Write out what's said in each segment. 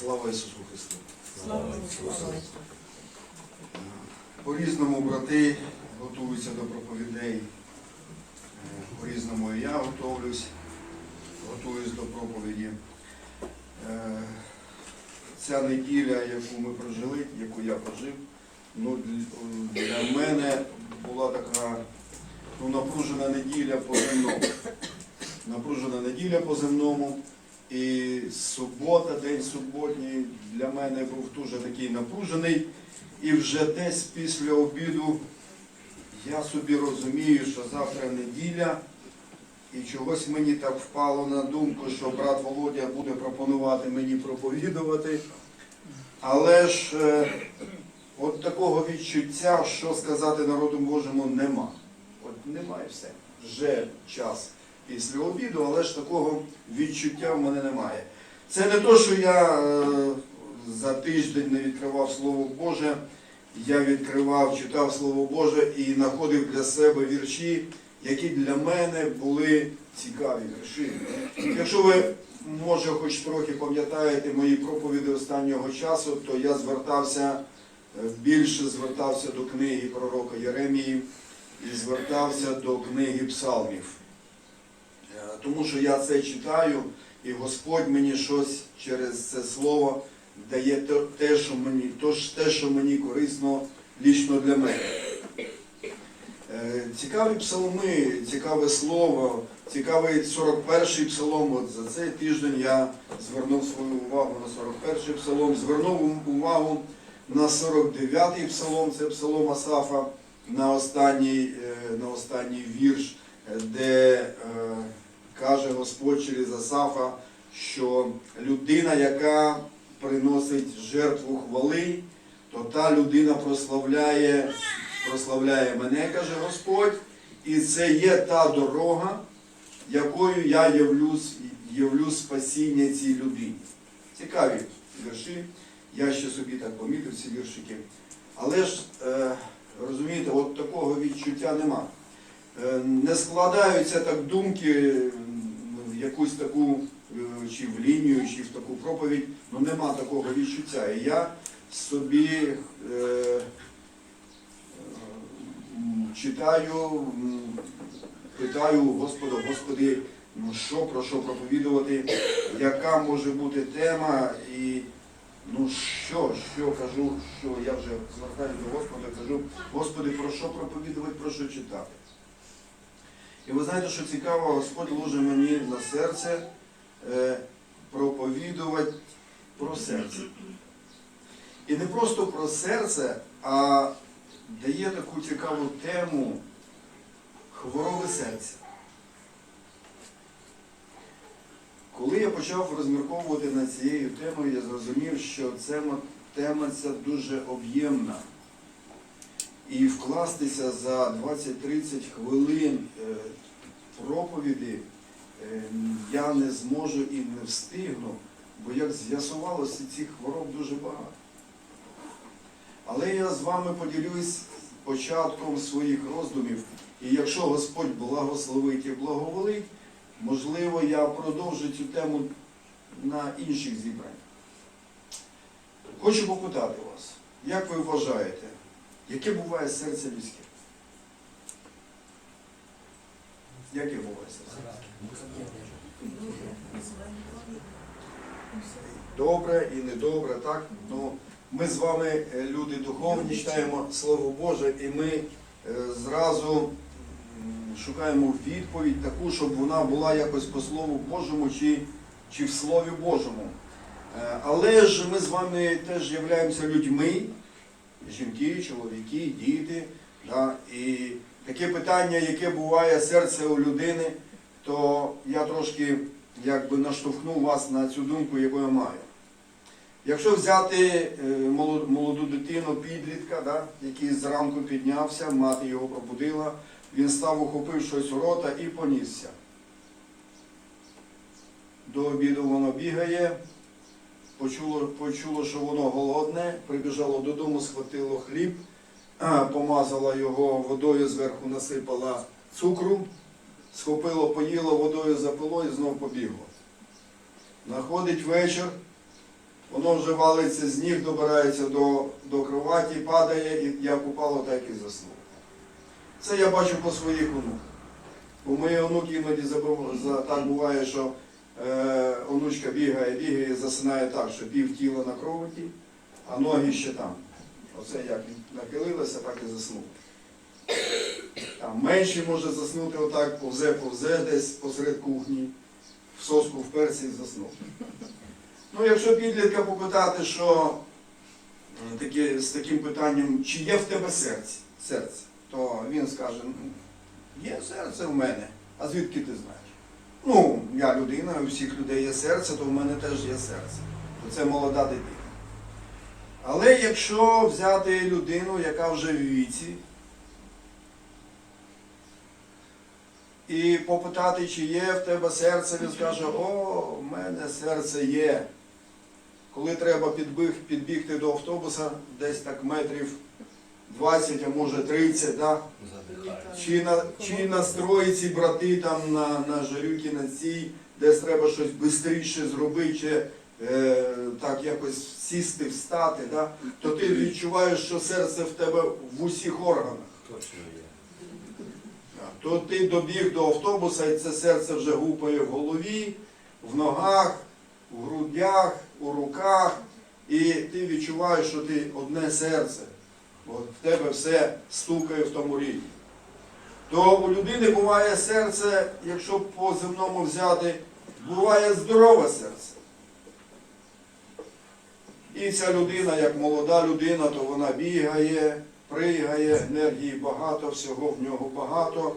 Слава Ісусу Христу! Слава Ісусу. По-різному брати готуються до проповідей. Е, По-різному і я готовлюсь, готуюсь до проповіді. Е, Ця неділя, яку ми прожили, яку я прожив, ну, для- для мене була така ну, напружена неділя по земному. Напружена неділя по земному. І субота, день суботній для мене був дуже такий напружений. І вже десь після обіду я собі розумію, що завтра неділя, і чогось мені так впало на думку, що брат Володя буде пропонувати мені проповідувати. Але ж е, от такого відчуття, що сказати народу Божому, нема. От немає все. Вже час після обіду, але ж такого відчуття в мене немає. Це не то, що я е, за тиждень не відкривав Слово Боже. Я відкривав, читав Слово Боже і знаходив для себе вірші, які для мене були цікаві вірші. Якщо ви, може, хоч трохи пам'ятаєте мої проповіді останнього часу, то я звертався, е, більше звертався до книги пророка Єремії і звертався до книги псалмів. Е, Тому що я це читаю, і Господь мені щось через це слово дає те- що мені, те, що мені корисно лічно для мене. Е, Цікаві псалми, цікаве слово, цікавий 41-й псалом. От за цей тиждень я звернув свою увагу на 41-й псалом, звернув увагу на 49-й псалом, це псалом Асафа, на останній, е, на останній вірш, де каже Господь через Асафа, що людина, яка приносить жертву хвали, то та людина прославляє, прославляє мене, каже Господь, і це є та дорога, якою я явлю, явлю спасіння цій людині. Цікаві вірші, я ще собі так помітив ці віршики. Але ж, е, розумієте, от такого відчуття нема. Е, не складаються так думки якусь таку е, чи в лінію, чи в таку проповідь, ну нема такого відчуття. І я собі е, читаю, питаю Господа, Господи, ну що про що проповідувати, яка може бути тема, і ну що, що кажу, що я вже звертаюся до Господа, кажу, Господи, про що проповідувати, про що читати. І ви знаєте, що цікаво, Господь ложе мені на серце е, проповідувати про серце. І не просто про серце, а дає таку цікаву тему хвороби серця. Коли я почав розмірковувати над цією темою, я зрозумів, що це тема ця дуже об'ємна. І вкластися за 20-30 хвилин е, проповіді е, я не зможу і не встигну, бо як з'ясувалося, цих хвороб дуже багато. Але я з вами поділюсь початком своїх роздумів, і якщо Господь благословить і благоволить, можливо, я продовжу цю тему на інших зібраннях. Хочу попитати вас, як ви вважаєте, яке буває серце людське? Яке буває серце? Добре і недобре, так? Ну, ми з вами е, люди духовні, читаємо Слово Боже, і ми е, зразу шукаємо відповідь таку, щоб вона була якось по Слову Божому чи, чи в Слові Божому. Е, Але ж ми з вами теж являємося людьми, жінки, чоловіки, діти. Да? І таке питання, яке буває серце у людини, то я трошки якби наштовхнув вас на цю думку, яку я маю. Якщо взяти е, молоду, дитину, підлітка, да, який зранку піднявся, мати його пробудила, він став, ухопив щось у рота і понісся. До обіду воно бігає, почуло, почуло, що воно голодне, прибіжало додому, схватило хліб, помазала його водою, зверху насипала цукру, схопило, поїло, водою запило і знов побігло. Находить вечір, воно вже валиться з ніг, добирається до, до кроваті, падає, і як упало, так і заснув. Це я бачу по своїх онуках. У моїх онуки іноді так буває, що онучка бігає, бігає, засинає так, що пів тіла на кроваті, а ноги ще там. Оце як нахилилося, так і заснув. Там менший може заснути отак, повзе, повзе десь посеред кухні, в соску вперся і заснув. Ну, якщо підлітка попитати, що е, таке, з таким питанням, чи є в тебе серце, серце, то він скаже, «Ну, є серце в мене, а звідки ти знаєш? Ну, я людина, у всіх людей є серце, то в мене теж є серце. То це молода дитина. Але якщо взяти людину, яка вже в віці, і попитати, чи є в тебе серце, він скаже, о, в мене серце є. Коли треба підбіг, підбігти до автобуса, десь так метрів 20, а може 30, да? чи, на, чи настроїться брати там на, на жарюки на цій, десь треба щось швидше зробити, чи е, так якось сісти, встати, да? то ти відчуваєш, що серце в тебе в усіх органах. Точно є. То ти добіг до автобуса, і це серце вже гупає в голові, в ногах, в грудях, у руках, і ти відчуваєш, що ти одне серце. От в тебе все стукає в тому рівні. То у людини буває серце, якщо по земному взяти, буває здорове серце. І ця людина, як молода людина, то вона бігає, пригає, енергії багато, всього в нього багато.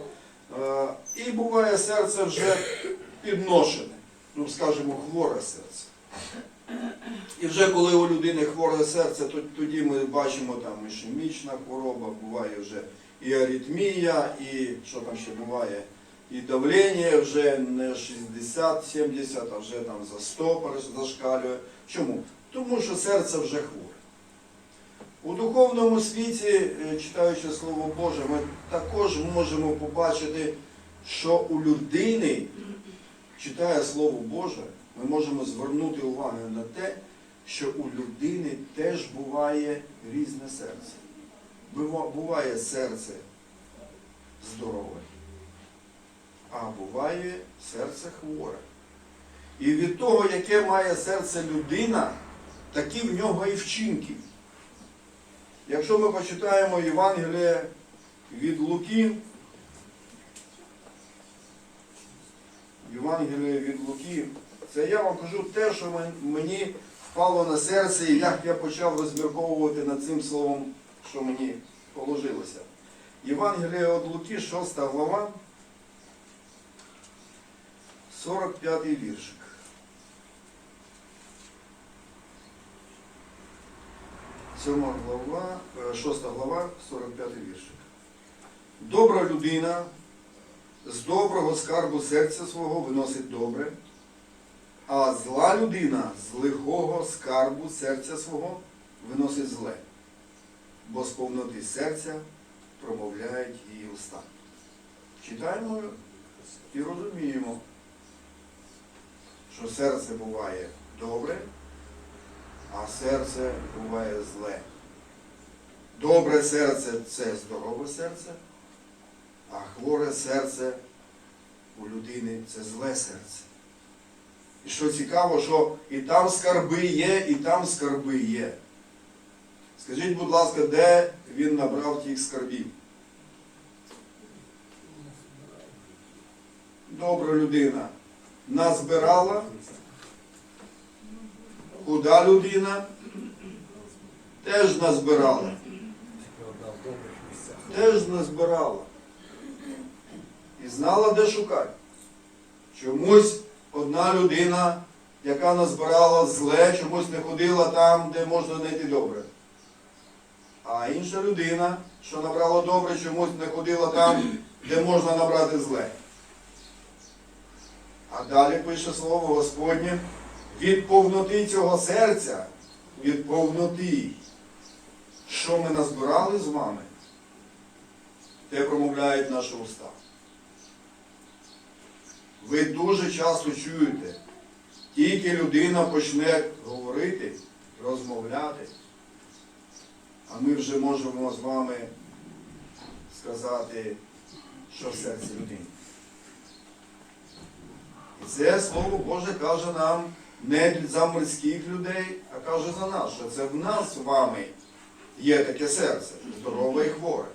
Е, І буває серце вже підношене, ну скажімо, хворе серце. І вже коли у людини хворе серце, то тоді ми бачимо там ішемічна хвороба, буває вже і аритмія, і що там ще буває, і давлення вже не 60-70, а вже там за 100 зашкалює. Чому? Тому що серце вже хворе. У духовному світі, е, читаючи Слово Боже, ми також можемо побачити, що у людини, читає Слово Боже, ми можемо звернути увагу на те, що у людини теж буває різне серце. Буває серце здорове, а буває серце хворе. І від того, яке має серце людина, такі в нього і вчинки. Якщо ми почитаємо Євангеліє від Луки, Євангеліє від Луки, це я вам кажу те, що мені впало на серце, і як я почав розмірковувати над цим словом, що мені положилося. Євангеліє від Луки, 6 глава, 45 віршик. Сьома глава, е, шоста глава, 45 віршик. Добра людина з доброго скарбу серця свого виносить добре, а зла людина з лихого скарбу серця свого виносить зле, бо з повноти серця промовляють її уста. Читаємо і розуміємо, що серце буває добре, а серце буває зле. Добре серце це здорове серце, а хворе серце у людини це зле серце. І що цікаво, що і там скарби є, і там скарби є. Скажіть, будь ласка, де він набрав тих скарбів? Добра людина назбирала Худа людина теж назбирала. Теж назбирала. І знала, де шукати. Чомусь одна людина, яка назбирала зле, чомусь не ходила там, де можна знайти добре. А інша людина, що набрала добре, чомусь не ходила там, де можна набрати зле. А далі пише слово Господнє, від повноти цього серця, від повноти, що ми назбирали з вами, те промовляють наші уста. Ви дуже часто чуєте, Тільки людина почне говорити, розмовляти, а ми вже можемо з вами сказати, що в серці людини. І це Слово Боже каже нам не за морських людей, а каже за нас, що це в нас з вами є таке серце, здорове і хворе.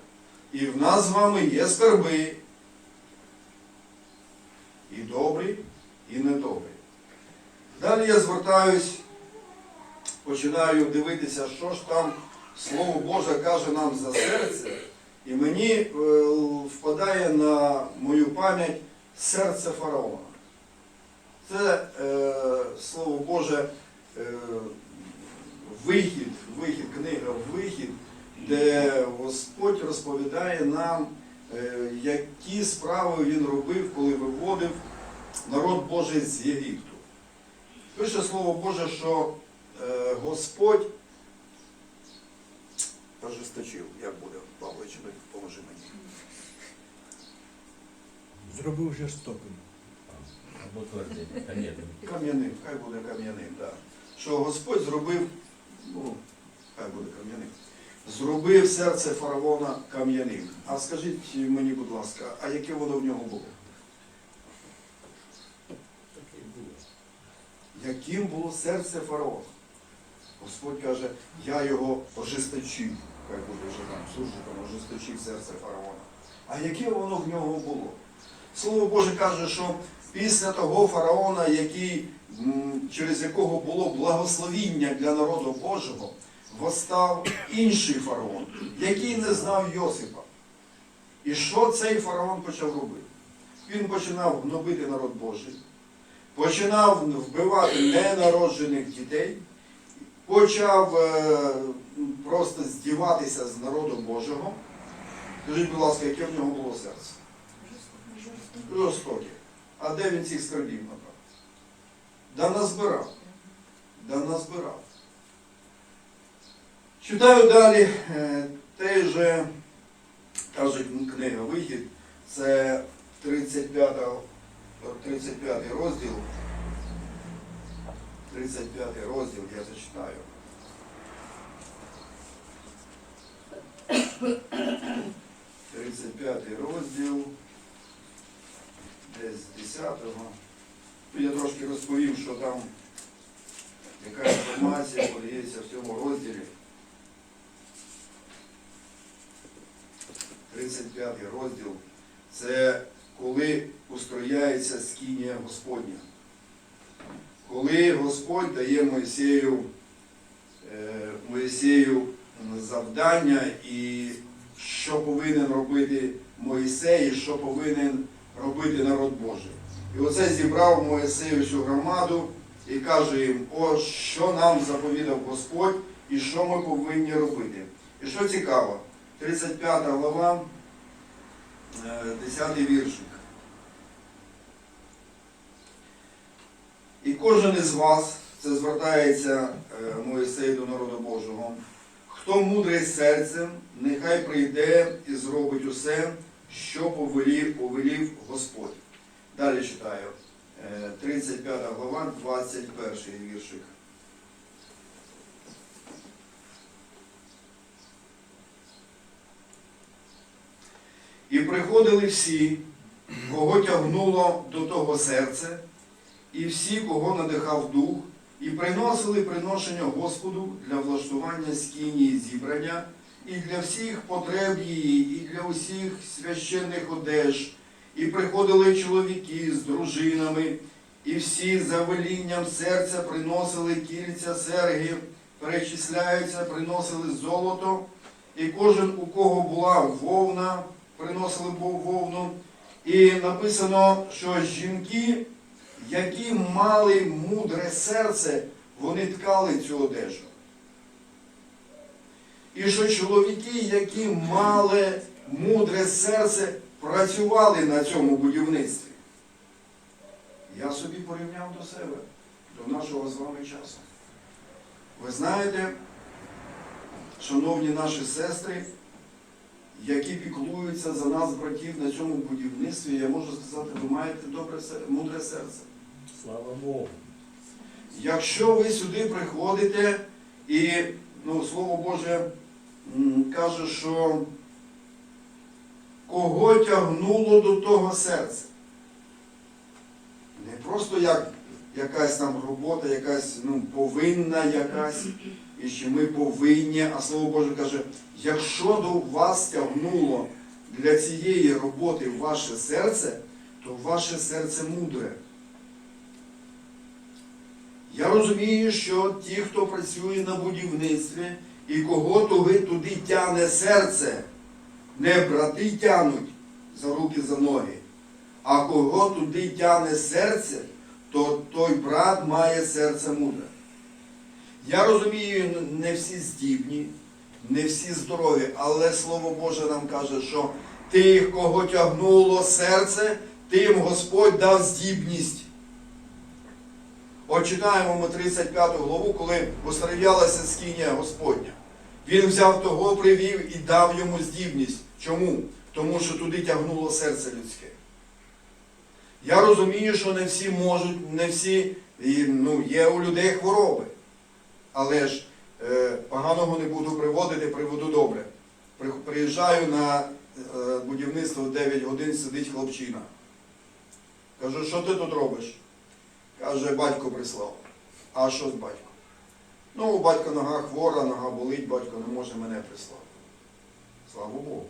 І в нас з вами є скарби. І добрі, і недобрі. Далі я звертаюсь, починаю дивитися, що ж там Слово Боже каже нам за серце, і мені е, впадає на мою пам'ять серце фараона. Це е, Слово Боже, е, вихід, вихід, книга Вихід, де Господь розповідає нам, е, які справи він робив, коли виводив народ Божий з Єгипту. Пише Слово Боже, що е, Господь ожесточив, як буде, Павлович, ну, поможи мені. Зробив жорстоким. Або ні, ну, Кам'яним, хай буде кам'яним, так. Що Господь зробив, ну, хай буде кам'яним, зробив серце фараона кам'яним. А скажіть мені, будь ласка, а яке воно в нього було? таке було. Яким було серце фараона? Господь каже, я його ожесточив, хай буде вже там суржиком, ожесточив серце фараона. А яке воно в нього було? Слово Боже каже, що після того фараона, який, через якого було благословіння для народу Божого, восстав інший фараон, який не знав Йосипа. І що цей фараон почав робити? Він починав гнобити народ Божий, починав вбивати ненароджених дітей, почав е, просто здіватися з народу Божого. Скажіть, будь ласка, яке в нього було серце? Жорстоке. А де він цих скарбів набрав? Да назбирав. Да назбирав. Читаю далі е, те же, каже книга Вихід, це 35, 35 розділ. 35 розділ я зачитаю. Тридцять п'ятий розділ, десь з 10-го. Я трошки розповів, що там яка інформація подається в цьому розділі. 35 розділ. Це коли устрояється скинія Господня. Коли Господь дає Моїсею, е, Моїсею завдання і що повинен робити Моїсей, і що повинен робити народ Божий. І оце зібрав Моїсею всю громаду і каже їм, о, що нам заповідав Господь і що ми повинні робити. І що цікаво, 35 глава, 10 віршик. І кожен із вас, це звертається е, Моїсей до народу Божого, хто мудрий серцем, нехай прийде і зробить усе, що повелів, повелів Господь. Далі читаю. Е, 35 глава, 21 віршик. І приходили всі, кого тягнуло до того серце, і всі, кого надихав дух, і приносили приношення Господу для влаштування скинії зібрання, і для всіх потреб її, і для усіх священних одеж, і приходили чоловіки з дружинами, і всі за велінням серця приносили кільця серги, перечисляються, приносили золото, і кожен, у кого була вовна, приносили вовну. І написано, що жінки які мали мудре серце, вони ткали цю одежу. І що чоловіки, які мали мудре серце, працювали на цьому будівництві. Я собі порівняв до себе, до нашого з вами часу. Ви знаєте, шановні наші сестри, які піклуються за нас, братів, на цьому будівництві, я можу сказати, ви маєте добре, мудре серце. Слава Богу. якщо ви сюди приходите і ну, Слово Боже каже, що кого тягнуло до того серця. Не просто як якась там робота, якась ну, повинна якась, і що ми повинні, а Слово Боже каже, якщо до вас тягнуло для цієї роботи ваше серце, то ваше серце мудре. Я розумію, що ті, хто працює на будівництві і кого туди, туди тяне серце, не брати тянуть за руки, за ноги, а кого туди тяне серце, то той брат має серце мудре. Я розумію, не всі здібні, не всі здорові, але Слово Боже нам каже, що тих, кого тягнуло серце, тим Господь дав здібність. От читаємо ми 35 главу, коли устроялася скиня Господня. Він взяв того, привів і дав йому здібність. Чому? Тому що туди тягнуло серце людське. Я розумію, що не всі можуть, не всі, ну, є у людей хвороби. Але ж е, поганого не буду приводити, приведу добре. При- Приїжджаю на е, будівництво в 9 годин, сидить хлопчина. Кажу, що ти тут робиш? Каже, батько прислав. А що з батьком? Ну, у батька нога хвора, нога болить, батько не може мене прислати. Слава Богу.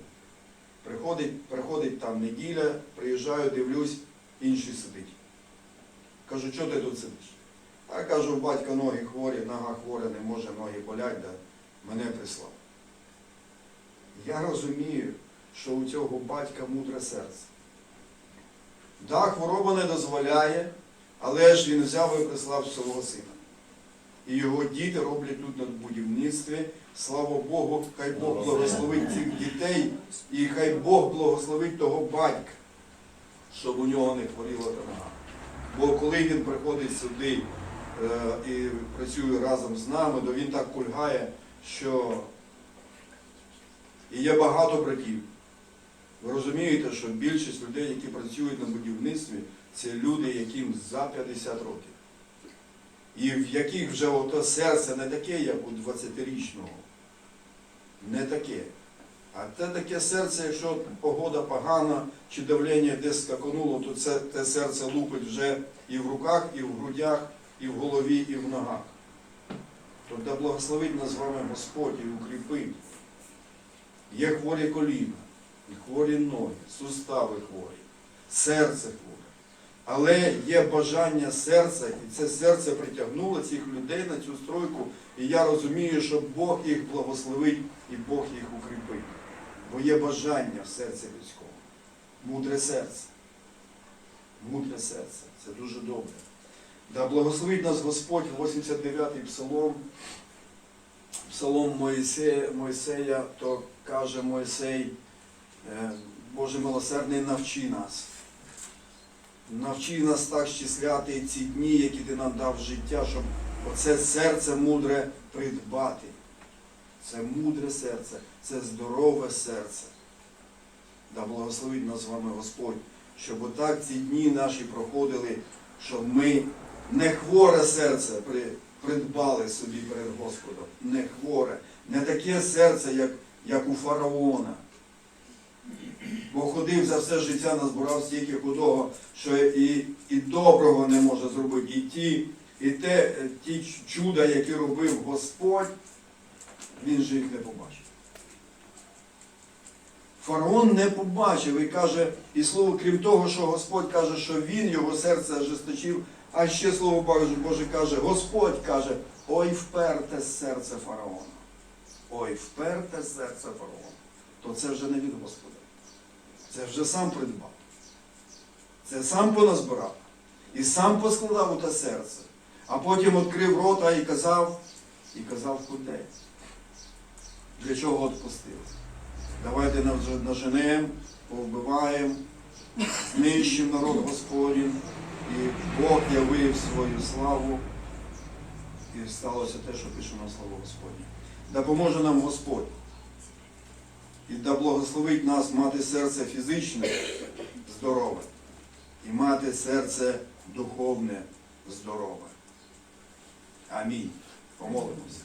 Приходить, приходить там неділя, приїжджаю, дивлюсь, інший сидить. Кажу, що ти тут сидиш? А кажу, у батька ноги хворі, нога хворя, не може, ноги болять, да мене прислав. Я розумію, що у цього батька мудре серце. Да, хвороба не дозволяє, але ж він взяв і прислав свого сина. І його діти роблять тут на будівництві. Слава Богу, хай Бог благословить цих дітей і хай Бог благословить того батька, щоб у нього не хворіла нога. Бо коли він приходить сюди і працює разом з нами, то він так кульгає, що і є багато братів. Ви розумієте, що більшість людей, які працюють на будівництві, це люди, яким за 50 років. І в яких вже ото серце не таке, як у 20-річного. Не таке. А те таке серце, якщо погода погана чи давлення десь скаконуло, то це те серце лупить вже і в руках, і в грудях, і в голові, і в ногах. То да благословить нас з вами Господь і укріпить. Є хворі коліна, і хворі ноги, сустави хворі, серце хворе. Але є бажання серця, і це серце притягнуло цих людей на цю стройку. І я розумію, що Бог їх благословить і Бог їх укріпить. Бо є бажання в серці людського. Мудре серце. Мудре серце. Це дуже добре. Да благословить нас Господь, 89-й псалом. Псалом Моїсея, Моїсея, то каже Моїсей, е, Боже милосердний, навчи нас. Навчи нас так щисляти ці дні, які ти нам дав життя, щоб оце серце мудре придбати. Це мудре серце, це здорове серце. Да благословить нас з вами Господь, щоб отак ці дні наші проходили, щоб ми не хворе серце придбали собі перед Господом. Не хворе, не таке серце, як, як у фараона. Бо ходив за все життя, назбирав стільки худого, що і, і доброго не може зробити. І ті, і те, ті чуда, які робив Господь, він же їх не побачив. Фараон не побачив і каже, і слово, крім того, що Господь каже, що він його серце ожесточив, а ще слово Боже, Боже каже, Господь каже, ой вперте серце фараона. Ой, вперте серце фараона. То це вже не від Господа. Це вже сам придбав. Це сам поназбирав. І сам поскладав у те серце. А потім відкрив рота і казав, і казав куди. Для чого відпустив? Давайте наж- наженемо, повбиваємо, знищимо народ Господній. І Бог явив свою славу. І сталося те, що пише нам славу Господню. Да поможе нам Господь. І да благословить нас мати серце фізичне, здорове, і мати серце духовне, здорове. Амінь. Помолимося.